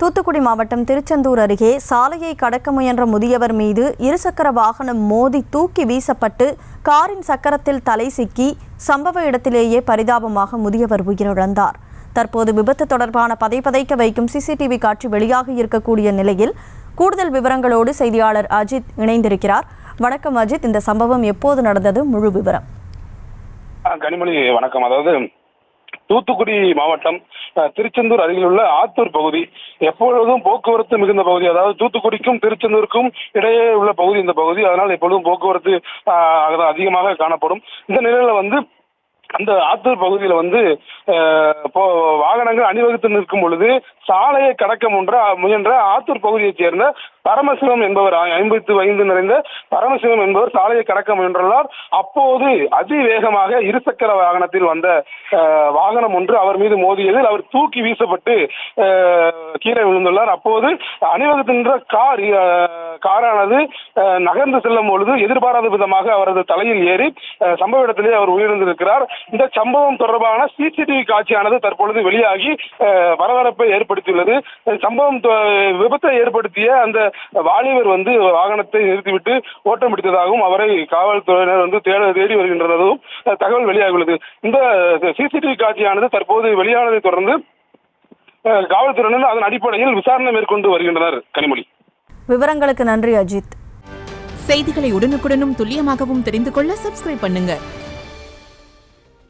தூத்துக்குடி மாவட்டம் திருச்செந்தூர் அருகே சாலையை கடக்க முயன்ற முதியவர் மீது இருசக்கர வாகனம் மோதி தூக்கி வீசப்பட்டு காரின் சக்கரத்தில் தலை சிக்கி சம்பவ இடத்திலேயே பரிதாபமாக முதியவர் உயிரிழந்தார். தற்போது விபத்து தொடர்பான பதைப்பதைக்க வைக்கும் சிசிடிவி காட்சி வெளியாகி இருக்கக்கூடிய நிலையில் கூடுதல் விவரங்களோடு செய்தியாளர் அஜித் இணைந்திருக்கிறார். வணக்கம் அஜித். இந்த சம்பவம் எப்போது நடந்தது? முழு விவரம். கனிமொழி வணக்கம். அதாவது தூத்துக்குடி மாவட்டம் திருச்செந்தூர் அருகில் உள்ள ஆத்தூர் பகுதி. எப்பொழுதும் போக்குவரத்து மிகுந்த பகுதி. அதாவது தூத்துக்குடிக்கும் திருச்செந்தூருக்கும் இடையே உள்ள பகுதி இந்த பகுதி. அதனால் எப்பொழுதும் போக்குவரத்து அதிகமாக காணப்படும். இந்த நிலையில வந்து அந்த ஆத்தூர் பகுதியில் வந்து வாகனங்கள் அணிவகுத்து நிற்கும் பொழுது சாலையை கடக்க முன்ற முயன்ற ஆத்தூர் பகுதியைச் சேர்ந்த பரமசிவம் என்பவர் ஐம்பத்து ஐந்து நிறைந்த பரமசிவம் என்பவர் சாலையை கடக்க முயன்றுள்ளார் அப்போது அதிவேகமாக இருசக்கர வாகனத்தில் வந்த வாகனம் ஒன்று அவர் மீது மோதியதில் அவர் தூக்கி வீசப்பட்டு கீழே விழுந்துள்ளார். அப்போது அணிவகுத்து நின்ற கார் காரானது நகர்ந்து செல்லும் பொழுது எதிர்பாராத விதமாக அவரது தலையில் ஏறி சம்பவ இடத்திலே அவர் உயிரிழந்திருக்கிறார். இந்த சம்பவம் தொடர்பான சிசிடிவி காட்சியானது தற்பொழுது வெளியாகி பரபரப்பை ஏற்படுத்தியுள்ளது. சம்பவம் தொ- விபத்தை ஏற்படுத்திய அந்த வாலிபர் வந்து வாகனத்தை நிறுத்திவிட்டு ஓட்டம் பிடித்ததாகவும் அவரை காவல்துறையினர் வந்து தேட தேடி வருகின்றதும் தகவல் வெளியாகியுள்ளது. இந்த சிசிடிவி காட்சியானது தற்போது வெளியானதை தொடர்ந்து காவல்துறையினர் அதன் அடிப்படையில் விசாரணை மேற்கொண்டு வருகின்றனர் கனிமொழி. விவரங்களுக்கு நன்றி அஜித். செய்திகளை உடனுக்குடனும் துல்லியமாகவும் தெரிந்து கொள்ள சப்ஸ்கிரைப் பண்ணுங்கள்